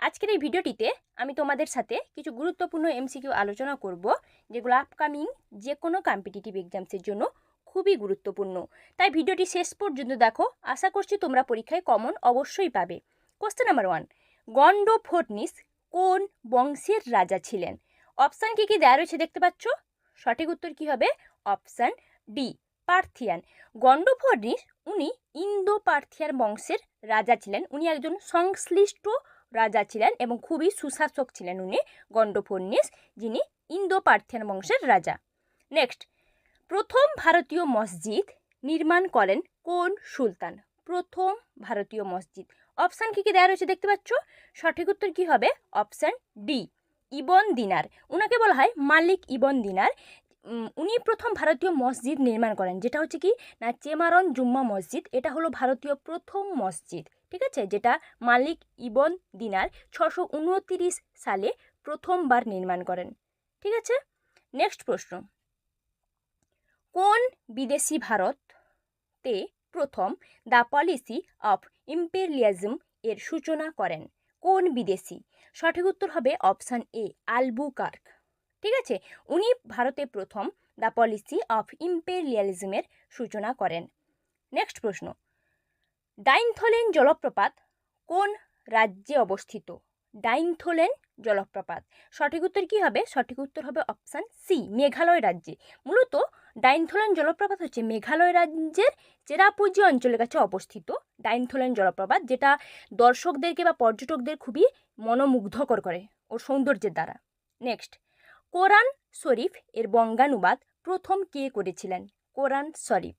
আজকের এই ভিডিওটিতে আমি তোমাদের সাথে কিছু গুরুত্বপূর্ণ এমসিকিউ আলোচনা করব, যেগুলো আপকামিং যে কোনো কম্পিটিটিভ এক্সামসের জন্য খুবই গুরুত্বপূর্ণ। তাই ভিডিওটি শেষ পর্যন্ত দেখো, আশা করছি তোমরা পরীক্ষায় কমন অবশ্যই পাবে। কোশ্চেন নাম্বার ওয়ান গন্ড ফোর্টনিস কোন বংশের রাজা ছিলেন? অপশান কি কি দেওয়া রয়েছে দেখতে পাচ্ছ? সঠিক উত্তর কি হবে? অপশান ডি পার্থিয়ান গন্ডফোর্নিস উনি ইন্দো পার্থিয়ান বংশের রাজা ছিলেন। উনি একজন সংশ্লিষ্ট রাজা ছিলেন এবং খুবই সুশাসক ছিলেন উনি গন্ডফোর্নিস যিনি ইন্দো পার্থিয়ান বংশের রাজা। নেক্সট প্রথম ভারতীয় মসজিদ নির্মাণ করেন কোন সুলতান? প্রথম ভারতীয় মসজিদ। অপশান কী কী দেওয়া রয়েছে দেখতে পাচ্ছ? সঠিক উত্তর কী হবে? Option D Ibn Dinar. উনাকে বলা হয় মালিক ইবন দিনার। উনি প্রথম ভারতীয় মসজিদ নির্মাণ করেন, যেটা হচ্ছে কি? না, চেমারন জুম্মা মসজিদ। এটা হলো ভারতীয় প্রথম মসজিদ। ঠিক আছে? যেটা মালিক ইবন দিনার ছশো সালে প্রথমবার নির্মাণ করেন। ঠিক আছে? নেক্সট প্রশ্ন। কোন বিদেশি ভারতে প্রথম দ্য পলিসি অফ ইম্পেরিয়ালিজম এর সূচনা করেন? কোন বিদেশি? সঠিক উত্তর হবে অপশান এ, আলবুকার্ক। ঠিক আছে? উনি ভারতে প্রথম দ্য পলিসি অফ ইম্পেরিয়ালিজমের সূচনা করেন। নেক্সট প্রশ্ন। ডাইনথোলেন জলপ্রপাত কোন রাজ্যে অবস্থিত? ডাইনথোলেন জলপ্রপাত। সঠিক উত্তর কী হবে? সঠিক উত্তর হবে অপশান সি মেঘালয় রাজ্যে। মূলত ডাইনথোলেন জলপ্রপাত হচ্ছে মেঘালয় রাজ্যের চেরাপুঞ্জি অঞ্চলের কাছে অবস্থিত ডাইনথোলেন জলপ্রপাত, যেটা দর্শকদেরকে বা পর্যটকদের খুবই মনোমুগ্ধকর করে ওর সৌন্দর্যের দ্বারা। নেক্সট কোরআন শরীফ এর বঙ্গানুবাদ প্রথম কে করেছিলেন? কোরআন শরীফ।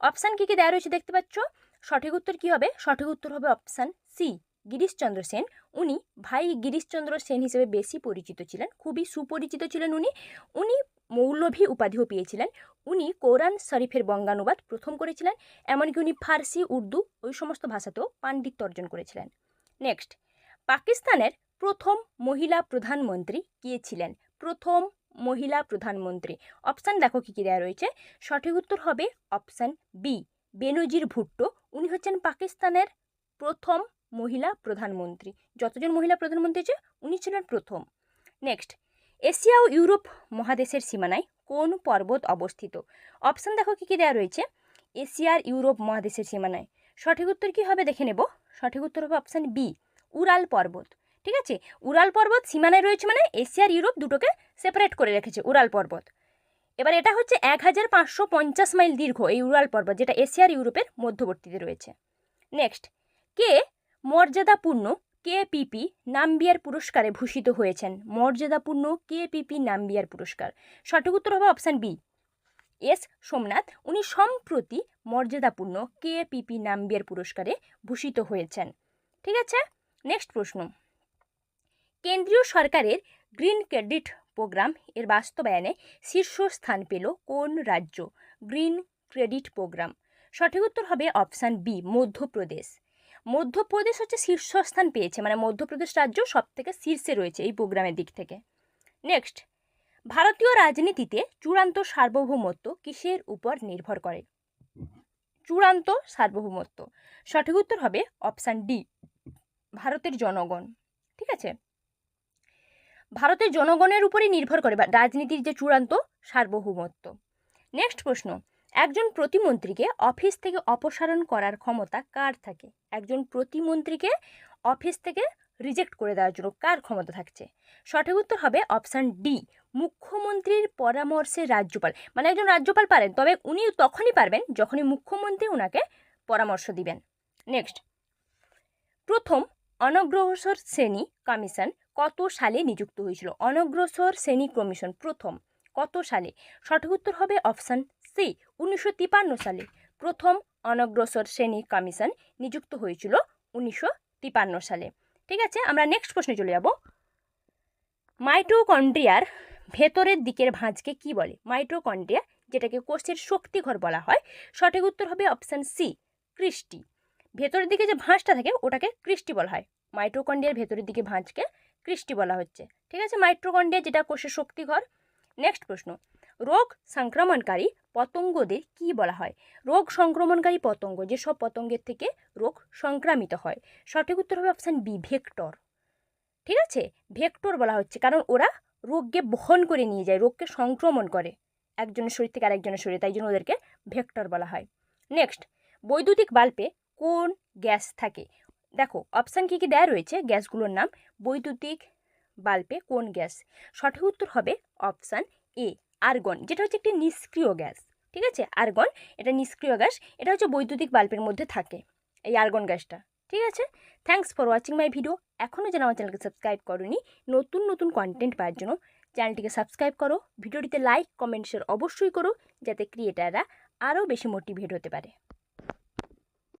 অপশান কী কী দেওয়া রয়েছে দেখতে পাচ্ছ? সঠিক উত্তর কী হবে? সঠিক উত্তর হবে অপশান সি গিরিশচন্দ্র সেন। উনি ভাই গিরিশচন্দ্র সেন হিসেবে বেশি পরিচিত ছিলেন, খুবই সুপরিচিত ছিলেন উনি। উনি মৌলভী উপাধিও পেয়েছিলেন। উনি কোরআন শরীফের বঙ্গানুবাদ প্রথম করেছিলেন, এমনকি উনি ফার্সি, উর্দু, ওই সমস্ত ভাষাতেও পাণ্ডিত্য অর্জন করেছিলেন। নেক্সট পাকিস্তানের প্রথম মহিলা প্রধানমন্ত্রী কে ছিলেন? প্রথম মহিলা প্রধানমন্ত্রী। অপশান দেখো কী কী দেওয়া রয়েছে। সঠিক উত্তর হবে অপশান বি বেনজির ভুট্টো, উনি হচ্ছেন পাকিস্তানের প্রথম মহিলা প্রধানমন্ত্রী। যতজন মহিলা প্রধানমন্ত্রী আছে উনি ছিলেন প্রথম। নেক্সট এশিয়া ও ইউরোপ মহাদেশের সীমানায় কোন পর্বত অবস্থিত? অপশান দেখো কী কী দেওয়া রয়েছে। এশিয়ার ইউরোপ মহাদেশের সীমানায়। সঠিক উত্তর কী হবে দেখে নেব। সঠিক উত্তর হবে অপশান বি উরাল পর্বত। ঠিক আছে? উরাল পর্বত সীমানায় রয়েছে মানে এশিয়ার ইউরোপ দুটোকে সেপারেট করে রেখেছে উরাল পর্বত। এবার এটা হচ্ছে এক হাজার পাঁচশো পঞ্চাশ মাইল দীর্ঘ এই উরাল পর্বত, যেটা এশিয়ার ইউরোপের মধ্যবর্তীতে রয়েছে। নেক্সট কে মর্যাদাপূর্ণ কে পিপি নাম্বিয়ার পুরস্কারে ভূষিত হয়েছেন? মর্যাদাপূর্ণ কে পিপি নাম্বিয়ার পুরস্কার। সঠিক উত্তর হবে অপশান বি এস সোমনাথ। উনি সম্প্রতি মর্যাদাপূর্ণ কে পিপি নাম্বিয়ার পুরস্কারে ভূষিত হয়েছেন। ঠিক আছে? নেক্সট প্রশ্ন। কেন্দ্রীয় সরকারের গ্রিন ক্রেডিট প্রোগ্রাম এর বাস্তবায়নে শীর্ষস্থান পেল কোন রাজ্য? Green credit programme. সঠিক উত্তর হবে অপশান বি, মধ্যপ্রদেশ। মধ্যপ্রদেশ হচ্ছে শীর্ষস্থান পেয়েছে মানে মধ্যপ্রদেশ রাজ্য সব থেকে শীর্ষে রয়েছে এই প্রোগ্রামের দিক থেকে। নেক্সট, ভারতীয় রাজনীতিতে চূড়ান্ত সার্বভৌমত্ব কিসের উপর নির্ভর করে? চূড়ান্ত সার্বভৌমত্ব। সঠিক উত্তর হবে অপশান ডি, ভারতের জনগণ। ঠিক আছে? ভারতের জনগণের উপরই নির্ভর করে বা রাজনীতির যে চূড়ান্ত সার্বভৌমত্ব। নেক্সট প্রশ্ন, একজন প্রতিমন্ত্রীকে অফিস থেকে অপসারণ করার ক্ষমতা কার থাকে? একজন প্রতিমন্ত্রীকে অফিস থেকে রিজেক্ট করে দেওয়ার জন্য কার ক্ষমতা থাকছে? সঠিক উত্তর হবে অপশান ডি, মুখ্যমন্ত্রীর পরামর্শে রাজ্যপাল। মানে একজন রাজ্যপাল পারেন, তবে উনি তখনই পারবেন যখনই মুখ্যমন্ত্রী ওনাকে পরামর্শ দিবেন। নেক্সট প্রথম অনগ্রসর শ্রেণি কমিশন কত সালে নিযুক্ত হয়েছিল? অনগ্রসর শ্রেণি কমিশন প্রথম কত সালে? সঠিক উত্তর হবে অপশান সি, উনিশশো সালে। প্রথম অনগ্রসর শ্রেণি কমিশন নিযুক্ত হয়েছিল উনিশশো সালে। ঠিক আছে, আমরা নেক্সট প্রশ্নে চলে যাব। মাইটোকন্ড্রিয়ার ভেতরের দিকের ভাঁজকে কি বলে? মাইটোকন্ড্রিয়া, যেটাকে কোষের শক্তিঘর বলা হয়, সঠিক উত্তর হবে অপশান সি, কৃষ্টি। ভেতরের দিকে যে ভাঁজটা থাকে, ওটাকে কৃষ্টি বলা হয়। মাইটোকন্ড্রিয়ার ভেতরের দিকে ভাঁজকে কৃষ্টি বলা হচ্ছে। ঠিক আছে? মাইট্রোকন্ড্রিয়া যেটা কোষের শক্তিঘর নেক্সট প্রশ্ন। রোগ সংক্রমণকারী পতঙ্গদের কি বলা হয়? রোগ সংক্রমণকারী পতঙ্গ যেসব পতঙ্গের থেকে রোগ সংক্রামিত হয়। সঠিক উত্তর হবে অপশান বি ভেক্টর ঠিক আছে? ভেক্টর বলা হচ্ছে, কারণ ওরা রোগকে বহন করে নিয়ে যায়, রোগকে সংক্রমণ করে। একজনের শরীর থেকে আরেকজনের শরীরে, তাই জন্য ওদেরকে ভেক্টর বলা হয়। নেক্সট বৈদ্যুতিক বাল্বে কোন গ্যাস থাকে? দেখো অপশান কী কী দেয়া রয়েছে? গ্যাসগুলোর নাম, বৈদ্যুতিক বাল্বে কোন গ্যাস? সঠিক উত্তর হবে অপশান এ আর্গন যেটা হচ্ছে একটি নিষ্ক্রিয় গ্যাস, ঠিক আছে? আর্গন এটা নিষ্ক্রিয় গ্যাস, এটা হচ্ছে বৈদ্যুতিক বাল্বের মধ্যে থাকে, এই আর্গন গ্যাসটা, ঠিক আছে? Thanks for watching my video এখনও যেন আমার চ্যানেলকে সাবস্ক্রাইব করনি, নতুন নতুন কন্টেন্ট পাওয়ার জন্য চ্যানেলটিকে সাবস্ক্রাইব করো, ভিডিওটিতে লাইক কমেন্ট শেয়ার অবশ্যই করো, যাতে ক্রিয়েটাররা আরও বেশি মোটিভেট হতে পারে।